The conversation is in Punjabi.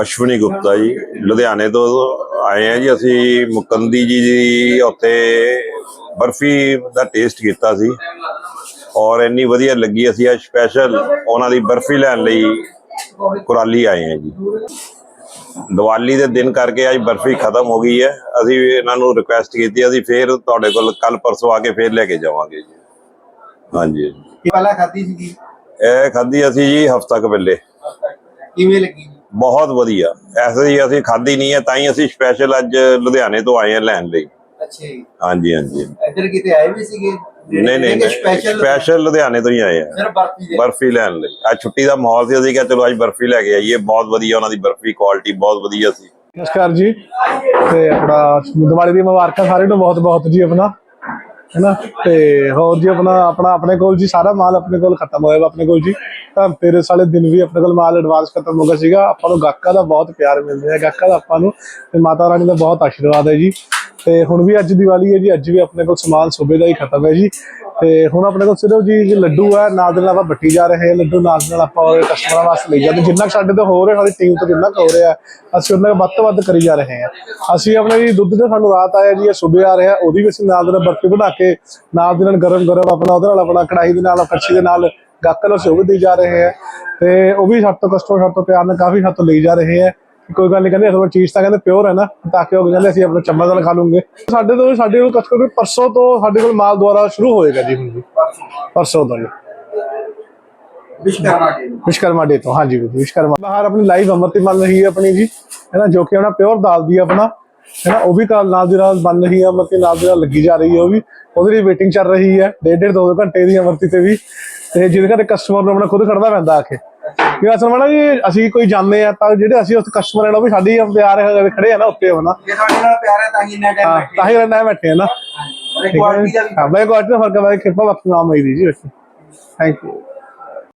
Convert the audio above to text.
ਅਸ਼ਵਨੀ ਗੁਪਤਾ ਜੀ ਲੁਧਿਆਣੇ ਤੋਂ ਆਏ ਆ ਜੀ। ਅਸੀਂ ਮੁਕੰਦੀ ਜੀ ਦੀ ਉੱਥੇ ਬਰਫੀ ਦਾ ਟੇਸਟ ਕੀਤਾ ਸੀ ਔਰ ਇੰਨੀ ਵਧੀਆ ਲੱਗੀ। ਅਸੀਂ ਅੱਜ ਸਪੈਸ਼ਲ ਉਹਨਾਂ ਦੀ ਬਰਫੀ ਲੈਣ ਲਈ ਕੁਰਾਲੀ ਆਏ ਆ ਜੀ। ਦੀਵਾਲੀ ਦੇ ਦਿਨ ਕਰਕੇ ਅੱਜ ਬਰਫੀ ਖਤਮ ਹੋ ਗਈ ਹੈ। ਅਸੀਂ ਇਹਨਾਂ ਨੂੰ ਰਿਕੁਐਸਟ ਕੀਤੀ ਅਸੀਂ ਫੇਰ ਤੁਹਾਡੇ ਕੋਲ ਕੱਲ ਪਰਸੋਂ ਆ ਕੇ ਫੇਰ ਲੈ ਕੇ ਜਾਵਾਂਗੇ ਜੀ। ਹਾਂਜੀ। ਪਹਿਲਾਂ ਖਾਧੀ ਸੀਗੀ? ਇਹ ਖਾਧੀ ਅਸੀਂ ਜੀ ਹਫ਼ਤਾ ਕੁ ਪਹਿਲੇ। ਕਿਵੇਂ ਲੱਗੀ? ਬਹੁਤ ਵਧੀਆ। ਐਸੇ ਹੀ ਅਸੀਂ ਖਾਧੀ ਨਹੀਂ ਹੈ ਤਾਂ ਹੀ ਅਸੀਂ ਸਪੈਸ਼ਲ ਅੱਜ ਲੁਧਿਆਣੇ ਤੋਂ ਆਏ ਹਾਂ ਲੈਣ ਲਈ। ਅੱਛਾ ਜੀ। ਹਾਂਜੀ ਹਾਂਜੀ। ਇੱਧਰ ਕਿਤੇ ਆਏ ਵੀ ਸੀਗੇ? ਨਹੀਂ ਨਹੀਂ ਸਪੈਸ਼ਲ ਲੁਧਿਆਣੇ ਤੋਂ ਹੀ ਆਏ ਆ। ਸਿਰ ਬਰਫੀ ਦੇ। ਬਰਫੀ ਲੈਣ ਲਈ। ਅੱਜ ਛੁੱਟੀ ਦਾ ਮਾਹੌਲ ਸੀ ਅਸੀਂ ਕਿਹਾ ਚਲੋ ਅੱਜ ਬਰਫੀ ਲੈ ਕੇ ਆਈਏ। ਬਹੁਤ ਵਧੀਆ ਉਹਨਾਂ ਦੀ ਬਰਫੀ ਕੁਆਲਿਟੀ ਬਹੁਤ ਵਧੀਆ ਸੀ। ਨਮਸਕਾਰ ਜੀ। ਤੇ ਆਪਣਾ ਦੀਵਾਲੀ ਦੀ ਮੁਬਾਰਕਾਂ ਸਾਰਿਆਂ ਨੂੰ ਬਹੁਤ ਬਹੁਤ ਜੀ ਆਪਣਾ। ਹੈਨਾ? ਤੇ ਹੋਰ ਜੀ ਆਪਣਾ ਆਪਣਾ ਆਪਣੇ ਕੋਲ ਜੀ ਸਾਰਾ ਮਾਲ ਆਪਣੇ ਕੋਲ ਖਤਮ ਹੋਇਆ ਆਪਣੇ ਕੋਲ ਜੀ। ਤਾਂ ਤੇਰੇ ਸਾਲੇ ਦਿਨ ਵੀ ਆਪਣੇ ਕੋਲ ਮਾਲ ਐਡਵਾਂਸ ਖਤਮ ਹੋ ਗਿਆ ਸੀਗਾ। ਆਪਾਂ ਨੂੰ ਗਾਹਕਾਂ ਦਾ ਬਹੁਤ ਪਿਆਰ ਮਿਲ ਰਿਹਾ, ਗਾਹਕਾਂ ਦਾ ਆਪਾਂ ਨੂੰ। ਤੇ ਮਾਤਾ ਰਾਣੀ ਦਾ ਬਹੁਤ ਆਸ਼ੀਰਵਾਦ ਹੈ ਜੀ। ਤੇ ਹੁਣ ਵੀ ਅੱਜ ਦੀਵਾਲੀ ਹੈ ਜੀ, ਅੱਜ ਵੀ ਆਪਣੇ ਕੋਲ ਸਮਾਨ ਸੂਬੇ ਦਾ ਹੀ ਖਤਮ ਹੈ ਜੀ। ਤੇ ਹੁਣ ਆਪਣੇ ਕੋਲ ਸਿਰਫ ਜੀ ਲੱਡੂ ਹੈ ਨਾਲ ਦੇ ਨਾਲ ਆਪਾਂ ਬੱਟੀ ਜਾ ਰਹੇ ਹਾਂ ਲੱਡੂ ਨਾਲ ਦੇ ਨਾਲ ਆਪਾਂ ਉਹ ਕਸਟਮਰਾਂ ਵਾਸਤੇ ਲਈ ਜਾਂਦੇ। ਜਿੰਨਾ ਕੁ ਸਾਡੇ ਤੋਂ ਹੋ ਰਿਹਾ, ਸਾਡੀ ਟੀਮ ਤੋਂ ਜਿੰਨਾ ਕੁ ਹੋ ਰਿਹਾ, ਅਸੀਂ ਉਹਨਾਂ ਦਾ ਵੱਧ ਤੋਂ ਵੱਧ ਕਰੀ ਜਾ ਰਹੇ ਹਾਂ ਅਸੀਂ ਆਪਣੇ ਜੀ ਦੁੱਧ ਤੇ ਸਾਨੂੰ ਰਾਤ ਆਇਆ ਜੀ, ਇਹ ਸੂਬੇ ਆ ਰਿਹਾ, ਉਹਦੀ ਵੀ ਅਸੀਂ ਨਾਲ ਦੇ ਨਾਲ ਬਰਫੀ ਬਣਾ ਕੇ, ਨਾਲ ਦੇ ਨਾਲ ਗਰਮ ਗਰਮ ਆਪਣਾ, ਉਹਦੇ ਨਾਲ ਆਪਣਾ ਕੜਾਈ ਦੇ ਨਾਲ, ਕੜਛੀ ਦੇ ਨਾਲ ਗਾਕਲ ਗਾਹਕਾਂ ਉਹ ਵੀ ਦੇ ਜਾ ਰਹੇ ਹੈ ਤੇ ਉਹ ਵੀ ਸਾਡੇ ਤੋਂ ਕਸਟਮਰ ਸਾਡੇ ਤੋਂ ਪਿਆਰ ਨਾਲ ਕਾਫੀ ਸਾਡੇ ਤੋਂ ਲਈ ਜਾ ਰਹੇ ਹੈ ਕੋਈ ਗੱਲ ਨਹੀਂ ਕਹਿੰਦੇ ਅਸਲ ਚੀਜ਼ ਤਾਂ ਕਹਿੰਦੇ ਪਿਓਰ ਹੈ ਨਾ ਤਾਂ ਕਿ ਉਹ ਕਹਿੰਦੇ ਅਸੀਂ ਆਪਣਾ ਚਮਚ ਨਾਲ ਖਾ ਲੂੰਗੇ। ਸਾਡੇ ਤੋਂ ਸਾਡੇ ਕੋਲ ਕਸਟਮਰ ਪਰਸੋਂ ਤੋਂ ਸਾਡੇ ਕੋਲ ਮਾਲ ਦੁਆਰਾ ਸ਼ੁਰੂ ਹੋਏਗਾ ਜੀ ਹੁਣ ਜੀ ਪਰਸੋਂ ਤੋਂ ਜੀ ਵਿਸ਼ਕਰਮਾ ਡੇ ਨੂੰ ਵਿਸ਼ਕਰਮਾ ਡੇ ਤੋਂ ਹਾਂਜੀ ਵਿਸ਼ਕਰਮਾ ਬਾਹਰ ਆਪਣੀ ਲਾਈਵ ਅਮਰਤੀ ਬਣ ਰਹੀ ਹੈ ਆਪਣੀ ਜੀ ਹੈ ਨਾ ਜੋ ਕਿ ਆਪਣਾ ਪਿਓਰ ਦਾਲ ਦੀ ਆਪਣਾ ਹੈ ਨਾ ਉਹ ਵੀ ਕੱਲ ਨਾਲ ਦੀ ਨਾਲ ਬਣ ਰਹੀ ਹੈ ਅਮਰਤੀ ਨਾਲ ਦੀ ਨਾਲ ਲੱਗੀ ਜਾ ਰਹੀ ਹੈ ਉਹ ਵੀ। ਉਹਦੇ ਲਈ ਵੇਟਿੰਗ ਚੱਲ ਰਹੀ ਹੈ ਡੇਢ ਡੇਢ ਦੋ ਦੋ ਘੰਟੇ ਦੀ ਅਮਰਤੀ ਤੇ ਵੀ। ਤੇ ਜਿਹਦੇ ਕਰਕੇ ਕਸਟਮਰ ਨੂੰ ਆਪਣਾ ਖੁਦ ਖੜਨਾ ਪੈਂਦਾ ਆ ਕੇ। ਕਿ ਅਸਲ ਵਿੱਚ ਜੀ ਅਸੀਂ ਕੋਈ ਜਾਂਦੇ ਆ ਤਾਂ ਜਿਹੜੇ ਅਸੀਂ ਉਸ ਕਸਟਮਰ ਨਾਲ ਉਹ ਵੀ ਸਾਡੀ ਪਿਆਰ ਹੈ ਖੜੇ ਆ ਨਾ ਉੱਤੇ ਹੋਣਾ। ਜੇ ਸਾਡੇ ਨਾਲ ਪਿਆਰ ਹੈ ਤਾਂ ਹੀ ਇੰਨਾ ਟਾਈਮ ਬੈਠੇ ਤਾਂ ਹੀ ਰਹਿਣਾ ਬੈਠੇ ਆ ਨਾ। ਔਰ ਕੁਆਲਿਟੀ ਦਾ ਵੀ ਹਾਂ ਬਈ ਕੁਆਲਿਟੀ ਦਾ ਫ਼ਰਕ ਹੈ ਕਿਰਪਾ ਬਾਕੀ ਨਾਮ ਹੈ ਦੀ ਜੀ ਥੈਂਕ ਯੂ